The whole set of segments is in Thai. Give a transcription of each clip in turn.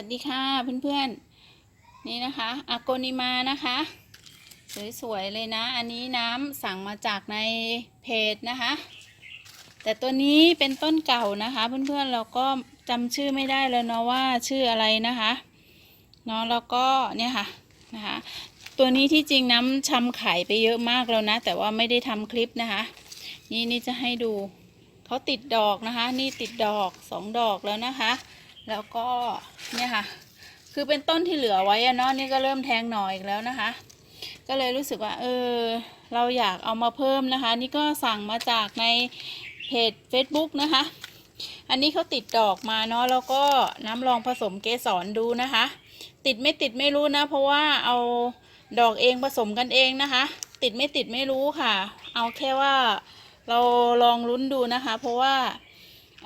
วัสดีค่ะเพื่อนๆ นี่นะคะอาโกนิมานะคะ สวยๆ เลยนะ อันนี้น้ำสั่งมาจากในเพจนะคะ แต่ตัวนี้เป็นต้นเก่านะคะ เพื่อนๆ เราก็จำชื่อไม่ได้แล้วเนาะว่าชื่ออะไรนะคะเนาะแล้วก็เนี่ยค่ะนะคะตัวนี้ที่จริงน้ำชำขายไปเยอะมากแล้วนะ แต่ว่าไม่ได้ทำคลิปนะคะ นี่นี่จะให้ดูเขาติดดอกนะคะ นี่ติดดอกสองดอกแล้วนะคะ แล้วก็เนี่ยค่ะ คือเป็นต้นที่เหลือไว้อะเนาะนี่ก็เริ่มแทงหน่ออีกแล้วนะคะ ก็เลยรู้สึกว่าเออเราอยากเอามาเพิ่มนะคะ นี่ก็สั่งมาจากในเพจ Facebook นะคะ อันนี้เขาติดดอกมาเนาะแล้วก็น้ำลองผสมเกสรดูนะคะ ติดไม่ติดไม่รู้นะ เพราะว่าเอาดอกเองผสมกันเองนะคะ ติดไม่ติดไม่รู้ค่ะ เอาแค่ว่าเราลองลุ้นดูนะคะ เพราะว่า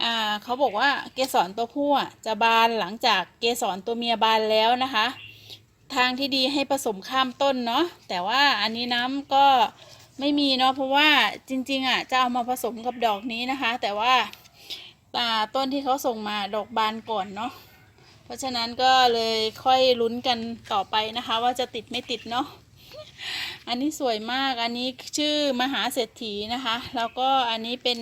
อ่าเขาบอกว่าเกสรตัวผู้อะจะบานหลังจากเกสรตัวเมียบานแล้วนะคะ ทางที่ดีให้ผสมข้ามต้นเนาะแต่ว่าอันนี้น้ำก็ไม่มีเนาะเพราะว่าจริงๆอะจะเอามาผสมกับดอกนี้นะคะ แต่ว่าอ่าต้นที่เขาส่งมาดอกบานก่อนเนาะเพราะฉะนั้นก็เลยค่อยลุ้นกันต่อไปนะคะ ว่าจะติดไม่ติดเนาะอันนี้สวยมากอันนี้ชื่อมหาเศรษฐีนะคะ แล้วก็อันนี้เป็น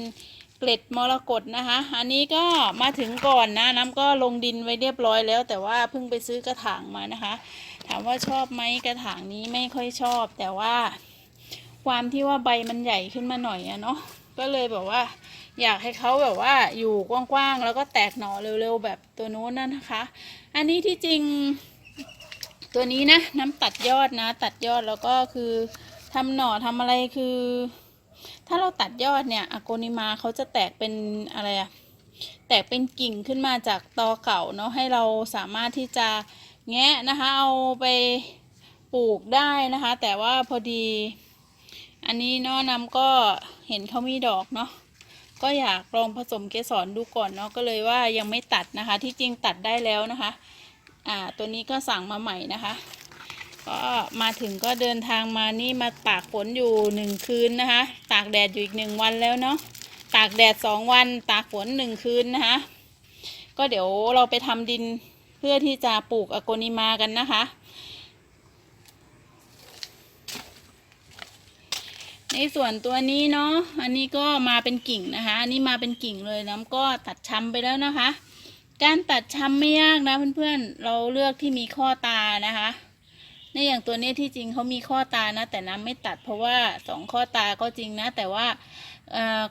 เกล็ดมรกตนะคะ อันนี้ก็มาถึงก่อนนะ น้ำก็ลงดินไว้เรียบร้อยแล้ว แต่ว่าเพิ่งไปซื้อกระถางมานะคะ ถามว่าชอบไหมกระถางนี้ไม่ค่อยชอบ แต่ว่าความที่ว่าใบมันใหญ่ขึ้นมาหน่อยอะเนาะก็เลยแบบว่า อยากให้เขาแบบว่าอยู่กว้างๆแล้วก็แตกหน่อเร็วๆแบบตัวนู้นนั่นนะคะ อันนี้ที่จริงตัวนี้นะน้ำตัดยอดนะ ตัดยอดแล้วก็คือทำหน่อทำอะไรคือ ถ้าเราตัดยอดเนี่ยอะโกนิมาเขาจะแตกเป็นอะไรอะแตกเป็นกิ่งขึ้นมาจากตอเก่าเนาะให้เราสามารถที่จะแงะนะคะเอาไปปลูกได้นะคะ แต่ว่าพอดี อันนี้เนาะนำก็เห็นเขามีดอกเนาะก็อยากลองผสมเกสรดูก่อนเนาะก็เลยว่ายังไม่ตัดนะคะ ที่จริงตัดได้แล้วนะคะ อ่าตัวนี้ก็สั่งมาใหม่นะคะ ก็มาถึงก็เดินทางมานี่มาตากฝนอยู่หนึ่งคืนนะคะ ตากแดดอยู่อีกหนึ่งวันแล้วเนาะตากแดดสองวันตากฝนหนึ่งคืนนะคะก็เดี๋ยวเราไปทำดินเพื่อที่จะปลูกอโกนิมากันนะคะ ในส่วนตัวนี้เนาะอันนี้ก็มาเป็นกิ่งนะคะ อันนี้มาเป็นกิ่งเลยน้ำก็ตัดช้ำไปแล้วนะคะ การตัดช้ำไม่ยากนะเพื่อนๆ เราเลือกที่มีข้อตานะคะ ในอย่างตัวนี้ที่จริงเขามีข้อตานะ แต่น้ำไม่ตัดเพราะว่าสองข้อตาก็จริงนะ แต่ว่า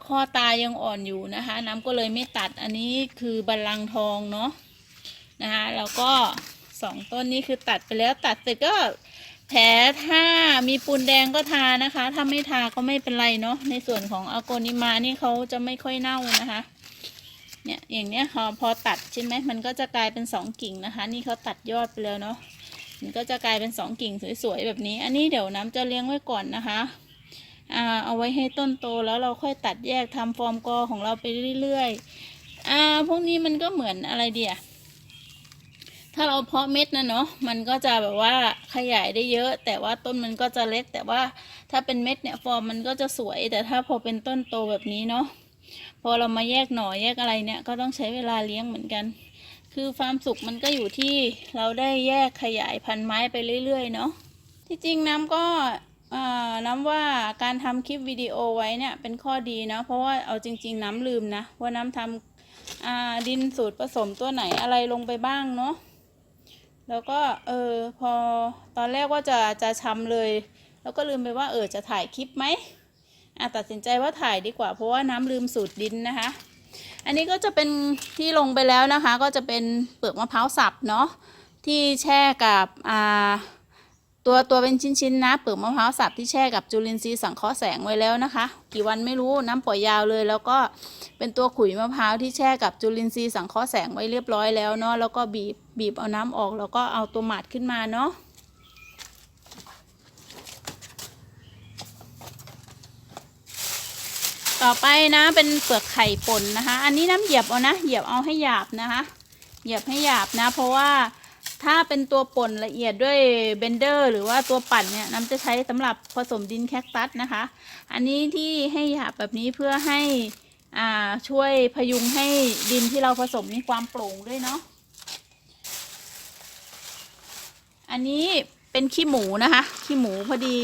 ข้อตายังอ่อนอยู่นะคะ น้ำก็เลยไม่ตัดอันนี้คือบัลลังทองเนาะนะคะแล้วก็สองต้นนี้คือตัดไปแล้วตัดเสร็จก็แผลถ้ามีปูนแดงก็ทานะคะ ถ้าไม่ทาก็ไม่เป็นไรเนาะในส่วนของอโกนิมานี่เขาจะไม่ค่อยเน่านะคะเนี่ยอย่างเนี้ยพอพอตัดใช่ไหมมันก็จะกลายเป็นสองกิ่งนะคะ นี่เขาตัดยอดไปแล้วเนาะ มันก็จะกลายเป็นสองกิ่งสวยๆแบบนี้ อันนี้เดี๋ยวน้ำจะเลี้ยงไว้ก่อนนะคะอ่าเอาไว้ให้ต้นโตแล้วเราค่อยตัดแยกทำฟอร์มกอของเราไปเรื่อยๆอ่าพวกนี้มันก็เหมือนอะไรเดียถ้าเราเพาะเม็ดนะเนาะมันก็จะแบบว่าขยายได้เยอะ แต่ว่าต้นมันก็จะเล็ก แต่ว่าถ้าเป็นเม็ดเนี่ยฟอร์มมันก็จะสวย แต่ถ้าพอเป็นต้นโตแบบนี้เนาะพอเรามาแยกหน่อแยกอะไรเนี่ยก็ต้องใช้เวลาเลี้ยงเหมือนกัน คือความสุขมันก็อยู่ที่เราได้แยกขยายพันธุ์ไม้ไปเรื่อย ๆ เนาะที่จริงน้ำก็น้ำว่าการทำคลิปวิดีโอไว้เนี่ยเป็นข้อดีเนาะเพราะว่าเอาจริง ๆ น้ำลืมนะว่าน้ำทำดินสูตรผสมตัวไหนอะไรลงไปบ้างเนาะแล้วก็เออพอตอนแรกว่าจะจะชำเลย แล้วก็ลืมไปว่าเออจะถ่ายคลิปไหมอะตัดสินใจว่าถ่ายดีกว่า เพราะว่าน้ำลืมสูตรดินนะคะ อันนี้ก็จะเป็นที่ลงไปแล้วนะคะ ก็จะเป็นเปลือกมะพร้าวสับเนาะที่แช่กับอ่าตัวตัวเป็นชิ้นๆนะเปลือกมะพร้าวสับที่แช่กับจุลินทรีย์สังเคราะห์แสงไว้แล้วนะคะ กี่วันไม่รู้น้ำปล่อยยาวเลย แล้วก็เป็นตัวขุยมะพร้าวที่แช่กับจุลินทรีย์สังเคราะห์แสงไว้เรียบร้อยแล้วเนาะแล้วก็บีบบีบเอาน้ำออกแล้วก็เอาตัวหมาดขึ้นมาเนาะ ต่อไปนะเป็นเปลือกไข่ป่นนะคะ อันนี้น้ำเหยียบเอานะ เหยียบเอาให้หยาบนะคะ เหยียบให้หยาบนะ เพราะว่าถ้าเป็นตัวป่นละเอียดด้วยเบนเดอร์ หรือว่าตัวปั่นเนี่ยน้ำจะใช้สำหรับผสมดินแคคตัสนะคะ อันนี้ที่ให้หยาบแบบนี้เพื่อให้อ่าช่วยพยุงให้ดินที่เราผสมมีความโปร่งด้วยเนาะ อันนี้เป็นขี้หมูนะคะ ขี้หมูพอดี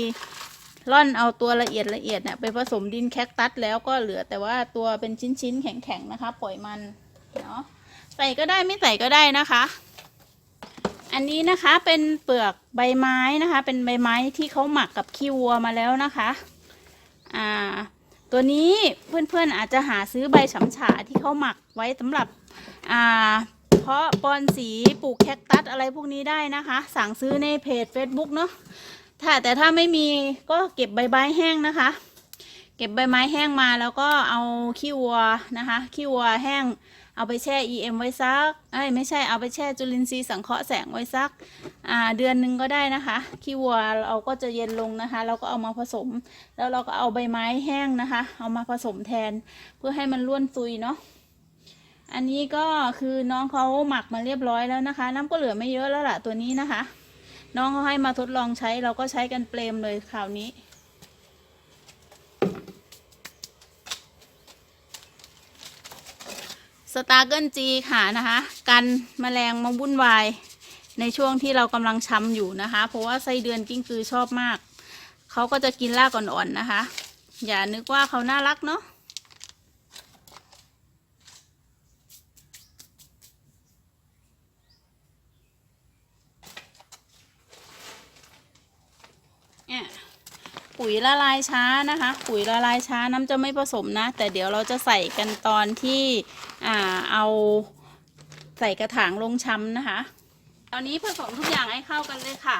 ร่อนเอาตัวละเอียดละเอียดเนี่ยไปผสมดินแคคตัสแล้วก็เหลือแต่ว่าตัวเป็นชิ้นๆแข็งๆนะคะ ปล่อยมันเนาะใส่ก็ได้ไม่ใส่ก็ได้นะคะ อันนี้นะคะเป็นเปลือกใบไม้นะคะ เป็นใบไม้ที่เขาหมักกับขี้วัวมาแล้วนะคะอ่าตัวนี้เพื่อนๆอาจจะหาซื้อใบฉำฉาที่เขาหมักไว้สำหรับอ่าเพาะบอนสีปลูกแคคตัสอะไรพวกนี้ได้นะคะ สั่งซื้อในเพจ Facebook เนาะ ถ้าแต่ถ้าไม่มีก็เก็บใบไม้แห้งนะคะ เก็บใบไม้แห้งมาแล้วก็เอาขี้วัวนะคะขี้วัวแห้งเอาไปแช่ EM ไว้ซักเอ้ยไม่ใช่เอาไปแช่จุลินทรีย์สังเคราะห์แสงไว้ซักอ่าเดือนหนึ่งก็ได้นะคะ ขี้วัวเราก็จะเย็นลงนะคะ เราก็เอามาผสม แล้วเราก็เอาใบไม้แห้งนะคะ เอามาผสมแทนเพื่อให้มันร่วนซุยเนาะอันนี้ก็คือน้องเขาหมักมาเรียบร้อยแล้วนะคะ น้ำก็เหลือไม่เยอะแล้วล่ะตัวนี้นะคะ น้องเขาให้มาทดลองใช้เราก็ใช้กันเปรมเลยคราวนี้ สตาร์เกิลจีค่ะนะคะ กันแมลงมาวุ่นวาย ในช่วงที่เรากำลังช้ำอยู่นะคะ เพราะว่าไส้เดือนกิ้งกือชอบมาก เขาก็จะกินรากอ่อนๆนะคะ อย่านึกว่าเขาน่ารักเนาะ เนี่ย ปุ๋ยละลายช้านะคะ ปุ๋ยละลายช้าน้ำจะไม่ผสมนะ แต่เดี๋ยวเราจะใส่กันตอนที่อ่าเอาใส่กระถางลงช้ำนะคะ ตอนนี้ผสมทุกอย่างให้เข้ากันเลยค่ะ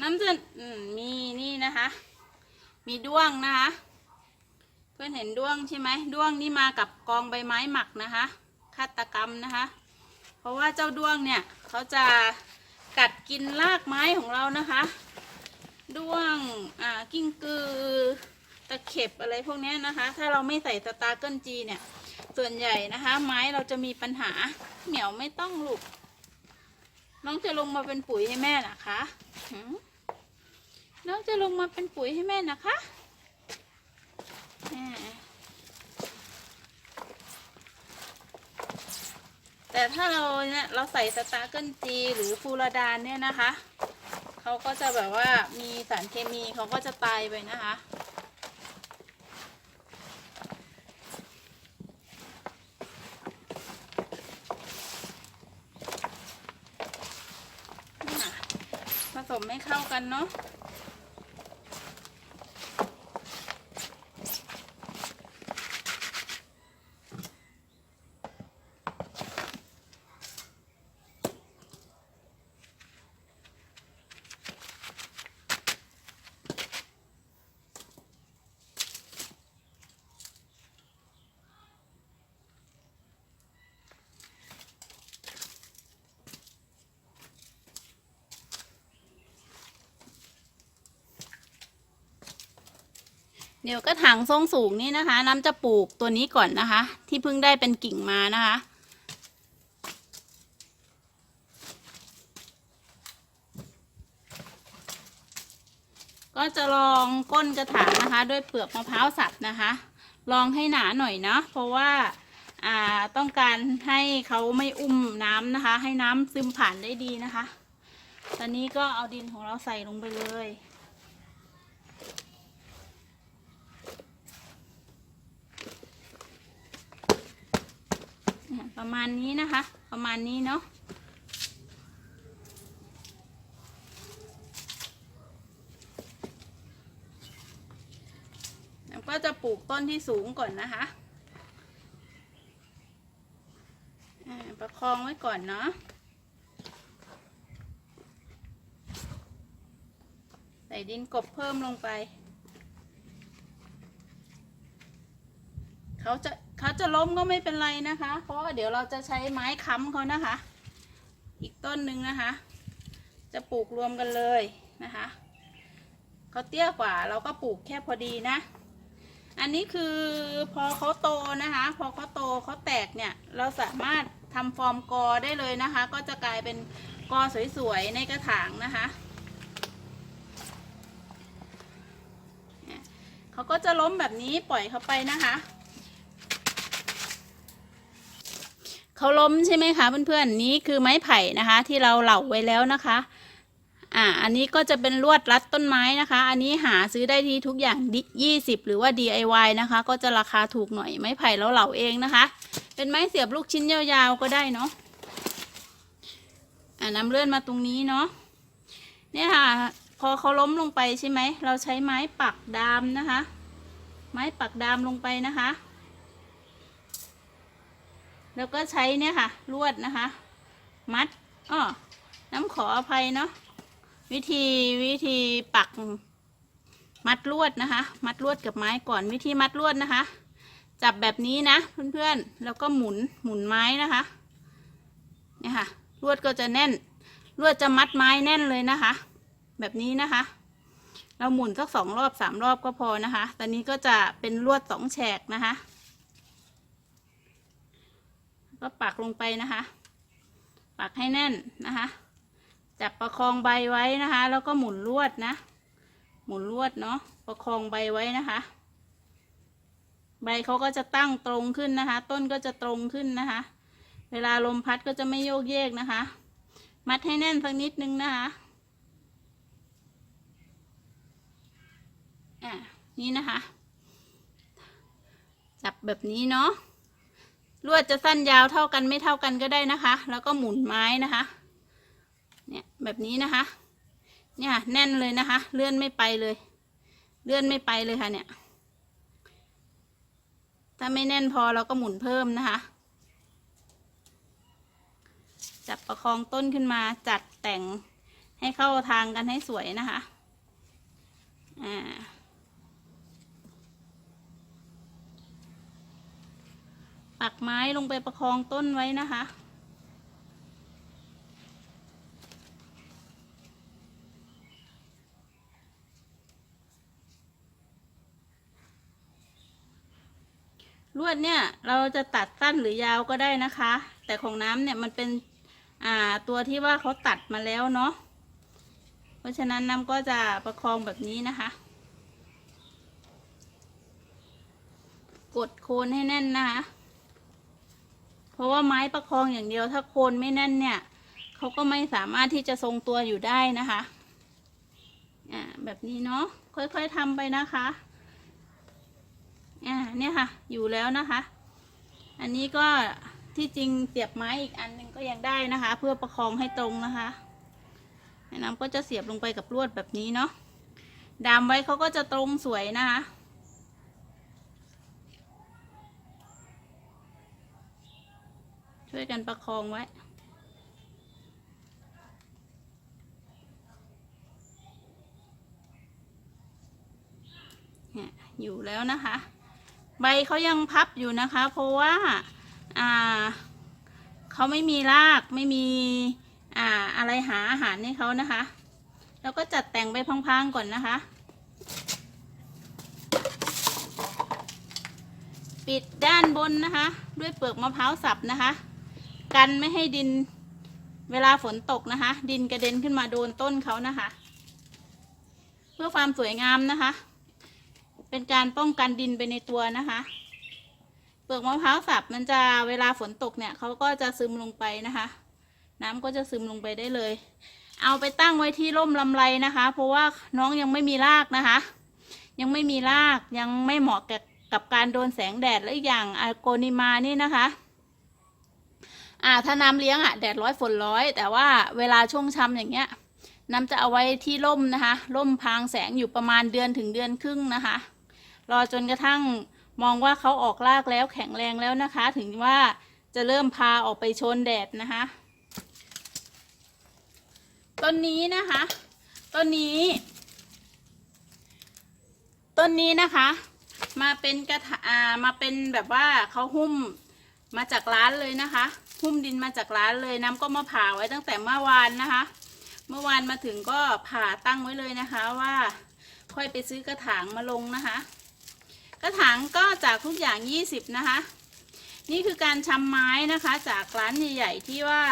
น้ำจะมมีนี่นะคะ มีด้วงนะคะ เพื่อนเห็นด้วงใช่ไหมด้วงนี่มากับกองใบไม้หมักนะคะฆาตกรรมนะคะ เพราะว่าเจ้าด้วงเนี่ยเขาจะ กัดกินรากไม้ของเรานะคะด้วงอ่ากิ้งกือ ตะเข็บอะไรพวกนี้นะคะ ถ้าเราไม่ใส่สตาร์เกิลจีเนี่ย ส่วนใหญ่นะคะ ไม้เราจะมีปัญหาเหมียวไม่ต้องลูกน้องจะลงมาเป็นปุ๋ยให้แม่นะคะน้องจะลงมาเป็นปุ๋ยให้แม่นะคะ แต่ถ้าเราเนี่ยเราใส่สตาร์เกิลจีหรือฟูรดานเนี่ยนะคะเขาก็จะแบบว่ามีสารเคมีเขาก็จะตายไปนะคะนี่ค่ะผสมให้เข้ากันเนาะ เดี๋ยวกระถางทรงสูงนี่นะคะ น้ำจะปลูกตัวนี้ก่อนนะคะ ที่เพิ่งได้เป็นกิ่งมานะคะ ก็จะลองก้นกระถางนะคะ ด้วยเปลือกมะพร้าวสับนะคะ ลองให้หนาหน่อยเนาะเพราะว่าอ่าต้องการให้เขาไม่อุ้มน้ำนะคะ ให้น้ำซึมผ่านได้ดีนะคะ ตอนนี้ก็เอาดินของเราใส่ลงไปเลย เนี่ย ประมาณนี้นะคะ ประมาณนี้เนาะแล้วก็จะปลูกต้นที่สูงก่อนนะคะประคองไว้ก่อนเนาะใส่ดินกบเพิ่มลงไป เขาจะเขาจะล้มก็ไม่เป็นไรนะคะ เพราะว่าเดี๋ยวเราจะใช้ไม้ค้ำเขานะคะ อีกต้นหนึ่งนะคะ จะปลูกรวมกันเลยนะคะเขาเตี้ยกว่าเราก็ปลูกแค่พอดีนะ อันนี้คือพอเขาโตนะคะ พอเขาโตเขาแตกเนี่ย เราสามารถทำฟอร์มกอได้เลยนะคะ ก็จะกลายเป็นกอสวยๆในกระถางนะคะเนี่ยเขาก็จะล้มแบบนี้ปล่อยเขาไปนะคะ เขาล้มใช่ไหมคะเพื่อนๆนี้คือไม้ไผ่นะคะ ที่เราเหลาไว้แล้วนะคะ อ่า อันนี้ก็จะเป็นลวดรัดต้นไม้นะคะ อันนี้หาซื้อได้ที่ทุกอย่างยี่สิบหรือว่า DIY นะคะ ก็จะราคาถูกหน่อยไม้ไผ่แล้วเหลาเองนะคะ เป็นไม้เสียบลูกชิ้นยาวๆก็ได้เนาะอ่านำเลื่อนมาตรงนี้เนาะเนี่ยค่ะ พอเขาล้มลงไปใช่ไหมเราใช้ไม้ปักดามนะคะ ไม้ปักดามลงไปนะคะ แล้วก็ใช้เนี่ยค่ะ ลวดนะคะ มัดอ้อน้ำขออภัยเนาะวิธีวิธีปัก มัดลวดนะคะ มัดลวดกับไม้ก่อนวิธีมัดลวดนะคะ จับแบบนี้นะเพื่อนๆแล้วก็หมุนหมุนไม้นะคะเนี่ยค่ะลวดก็จะแน่นลวดจะมัดไม้แน่นเลยนะคะ แบบนี้นะคะ เราหมุนสักสองรอบสามรอบก็พอนะคะ ตอนนี้ก็จะเป็นลวดสองแฉกนะคะ ก็ปักลงไปนะคะ ปักให้แน่นนะคะ จับประคองใบไว้นะคะ แล้วก็หมุนลวดนะ หมุนลวดเนาะ ประคองใบไว้นะคะ ใบเขาก็จะตั้งตรงขึ้นนะคะ ต้นก็จะตรงขึ้นนะคะ เวลาลมพัดก็จะไม่โยกเยกนะคะ มัดให้แน่นสักนิดนึงนะคะอะนี่นะคะ จับแบบนี้เนาะ ลวดจะสั้นยาวเท่ากันไม่เท่ากันก็ได้นะคะ แล้วก็หมุนไม้นะคะ เนี่ยแบบนี้นะคะ เนี่ยแน่นเลยนะคะ เลื่อนไม่ไปเลย เลื่อนไม่ไปเลยค่ะเนี่ย ถ้าไม่แน่นพอเราก็หมุนเพิ่มนะคะ จับประคองต้นขึ้นมาจัดแต่งให้เข้าทางกันให้สวยนะคะ อ่า ปักไม้ลงไปประคองต้นไว้นะคะ ลวดเนี่ยเราจะตัดสั้นหรือยาวก็ได้นะคะ แต่ของน้ำเนี่ยมันเป็นอ่าตัวที่ว่าเขาตัดมาแล้วเนาะ เพราะฉะนั้นน้ำก็จะประคองแบบนี้นะคะกดโคนให้แน่นนะคะ เพราะว่าไม้ประคองอย่างเดียวถ้าโคนไม่แน่นเนี่ยเขาก็ไม่สามารถที่จะทรงตัวอยู่ได้นะคะอ่าแบบนี้เนาะค่อยๆทำไปนะคะอ่าเนี่ยค่ะ อยู่แล้วนะคะ อันนี้ก็ที่จริงเสียบไม้อีกอันหนึ่งก็ยังได้นะคะ เพื่อประคองให้ตรงนะคะน้ำก็จะเสียบลงไปกับลวดแบบนี้เนาะดามไว้เขาก็จะตรงสวยนะคะ ช่วยกันประคองไว้เนี่ยอยู่แล้วนะคะ ใบเขายังพับอยู่นะคะ เพราะว่า อ่าเขาไม่มีรากไม่มี อ่า อะไรหาอาหารให้เขานะคะ แล้วก็จัดแต่งไปพังๆก่อนนะคะ ปิดด้านบนนะคะ ด้วยเปลือกมะพร้าวสับนะคะ กันไม่ให้ดินเวลาฝนตกนะคะ ดินกระเด็นขึ้นมาโดนต้นเขานะคะ เพื่อความสวยงามนะคะ เป็นการป้องกันดินไปในตัวนะคะ เปลือกมะพร้าวสับมันจะเวลาฝนตกเนี่ยเขาก็จะซึมลงไปนะคะ น้ำก็จะซึมลงไปได้เลย เอาไปตั้งไว้ที่ร่มลำไรนะคะ เพราะว่าน้องยังไม่มีรากนะคะ ยังไม่มีรากยังไม่เหมาะกับกับการโดนแสงแดดและอีกอย่างอาโกนิมานี่นะคะ อ่าถ้าน้ำเลี้ยงอะแดดร้อยฝนร้อย แต่ว่าเวลาช่วงช่ำอย่างเงี้ย น้ำจะเอาไว้ที่ร่มนะคะ ร่มพรางแสงอยู่ประมาณเดือนถึงเดือนครึ่งนะคะ รอจนกระทั่งมองว่าเขาออกรากแล้วแข็งแรงแล้วนะคะ ถึงว่าจะเริ่มพาออกไปชนแดดนะคะ ต้นนี้นะคะ ต้นนี้ ต้นนี้นะคะ มาเป็นกระถาอ่ามาเป็นแบบว่าเขาหุ้มมาจากร้านเลยนะคะ หุ้มดินมาจากร้านเลยน้ำก็มาผ่าไว้ตั้งแต่เมื่อวานนะคะ เมื่อวานมาถึงก็ผ่าตั้งไว้เลยนะคะว่า ค่อยไปซื้อกระถางมาลงนะคะ กระถางก็จากทุกอย่าง 20 นะคะ นี่คือการชำไม้นะคะ จากร้านใหญ่ๆที่ว่า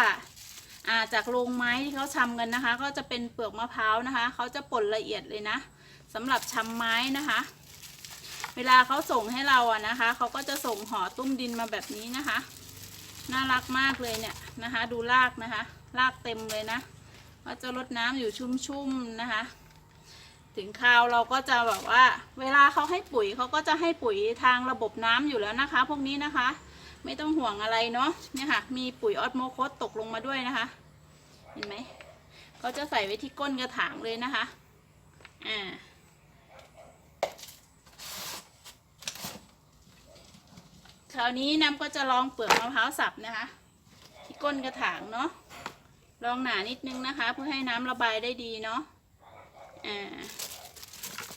อาจากโรงไม้ที่เขาชำกันนะคะ ก็จะเป็นเปลือกมะพร้าวนะคะเขาจะป่นละเอียดเลยนะสำหรับชำไม้นะคะ เวลาเขาส่งให้เราอะนะคะเขาก็จะส่งห่อตุ้มดินมาแบบนี้นะคะ น่ารักมากเลยเนี่ยนะคะ ดูรากนะคะ รากเต็มเลยนะก็จะรดน้ำอยู่ชุ่มๆนะคะ ถึงคราวเราก็จะแบบว่า เวลาเขาให้ปุ๋ยเขาก็จะให้ปุ๋ยทางระบบน้ำอยู่แล้วนะคะ พวกนี้นะคะ ไม่ต้องห่วงอะไรเนาะเนี่ยค่ะ มีปุ๋ยออสโมโคสตกลงมาด้วยนะคะ เห็นไหมเขาจะใส่ไว้ที่ก้นกระถางเลยนะคะอ่า คราวนี้น้ำก็จะลองเปลือกมะพร้าวสับนะคะ ที่ก้นกระถางเนาะลองหนานิดนึงนะคะ เพื่อให้น้ำระบายได้ดีเนาะอ่า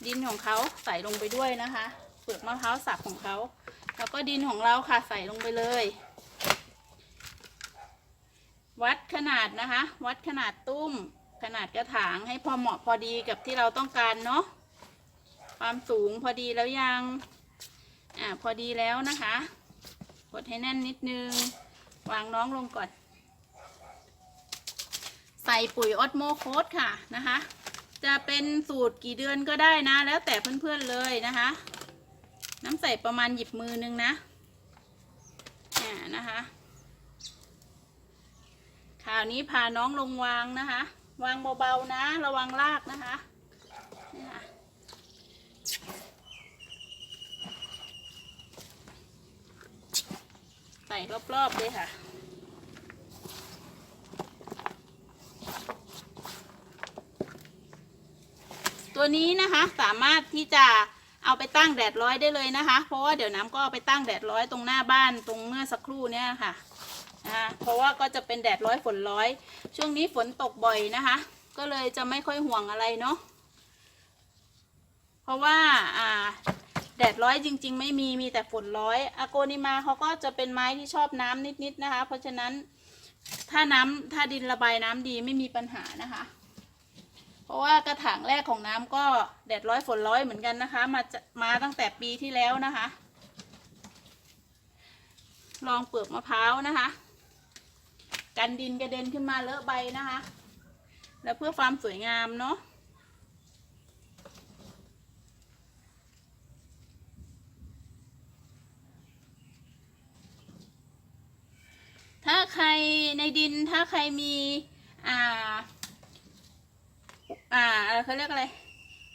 ดินของเขาใส่ลงไปด้วยนะคะ เปลือกมะพร้าวสับของเขา แล้วก็ดินของเราค่ะใส่ลงไปเลย วัดขนาดนะคะ วัดขนาดตุ้ม ขนาดกระถางให้พอเหมาะพอดีกับที่เราต้องการเนาะความสูงพอดีแล้วยัง อ่าพอดีแล้วนะคะ กดให้แน่นนิดนึง วางน้องลงก่อน ใส่ปุ๋ยออสโมโคสค่ะนะคะ จะเป็นสูตรกี่เดือนก็ได้นะ แล้วแต่เพื่อนๆเลยนะคะ น้ำใส่ประมาณหยิบมือนึงนะอ่านะคะคราวนี้พาน้องลงวางนะคะ วางเบาๆนะ ระวังลากนะคะนี่ค่ะ ใส่รอบๆเลยค่ะ ตัวนี้นะคะสามารถที่จะเอาไปตั้งแดดร้อยได้เลยนะคะ เพราะว่าเดี๋ยวน้ำก็เอาไปตั้งแดดร้อยตรงหน้าบ้านตรงเมื่อสักครู่เนี่ยค่ะนะคะเพราะว่าก็จะเป็นแดดร้อยฝนร้อย ช่วงนี้ฝนตกบ่อยนะคะ ก็เลยจะไม่ค่อยห่วงอะไรเนาะเพราะว่าอ่า แดดร้อยจริง ๆ ไม่มีมีแต่ฝนร้อยอโกนิมาเขาก็จะเป็นไม้ที่ชอบน้ำนิดๆนะคะ เพราะฉะนั้นถ้าน้ำถ้าดินระบายน้ำดีไม่มีปัญหานะคะ เพราะว่ากระถางแรกของน้ำก็แดดร้อยฝนร้อยเหมือนกันนะคะ มามาตั้งแต่ปีที่แล้วนะคะ ลองเปลือกมะพร้าวนะคะ กันดินกระเด็นขึ้นมาเลอะใบนะคะ แล้วเพื่อความสวยงามเนาะ ใครในดินถ้าใครมีอ่า อ่าเขาเรียกอะไร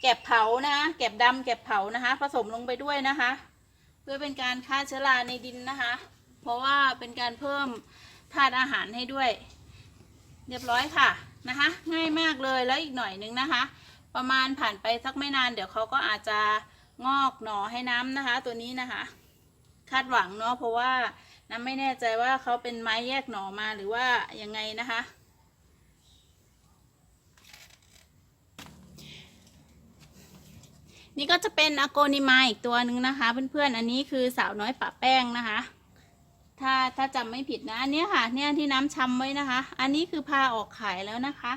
แกบเผานะคะแกบดำแกบเผานะคะ ผสมลงไปด้วยนะคะ เพื่อเป็นการฆ่าเชื้อราในดินนะคะ เพราะว่าเป็นการเพิ่มธาตุอาหารให้ด้วย เรียบร้อยค่ะนะคะ ง่ายมากเลยแล้วอีกหน่อยนึงนะคะ ประมาณผ่านไปสักไม่นาน เดี๋ยวเขาก็อาจจะงอกหน่อให้น้ำนะคะ ตัวนี้นะคะ คาดหวังเนาะเพราะว่า น้ำไม่แน่ใจว่าเขาเป็นไม้แยกหน่อมาหรือว่ายังไงนะคะ นี่ก็จะเป็นอโกนิมาอีกตัวหนึ่งนะคะ เพื่อนๆ อันนี้คือสาวน้อยปะแป้งนะคะ ถ้าถ้าจำไม่ผิดนะอันนี้ค่ะ เนี่ยที่น้ำช้ำไว้นะคะ อันนี้คือพาออกขายแล้วนะคะ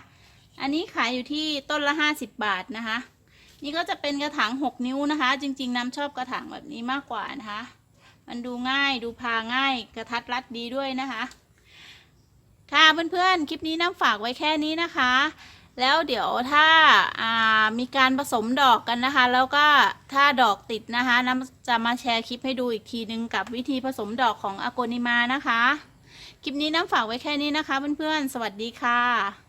อันนี้ขายอยู่ที่ต้นละห้าสิบบาทนะคะ นี่ก็จะเป็นกระถางหกนิ้วนะคะ จริงๆ น้ำชอบกระถางแบบนี้มากกว่านะคะ มันดูง่ายดูพาง่ายกระทัดรัดดีด้วยนะคะ ค่ะเพื่อนๆ คลิปนี้น้ำฝากไว้แค่นี้นะคะ แล้วเดี๋ยวถ้าามีการผสมดอกกันนะคะ แล้วก็ถ้าดอกติดนะคะน้ำจะมาแชร์คลิปให้ดูอีกทีนึงกับวิธีผสมดอกของอโกนิมานะคะ คลิปนี้น้ำฝากไว้แค่นี้นะคะเพื่อนๆ สวัสดีค่ะ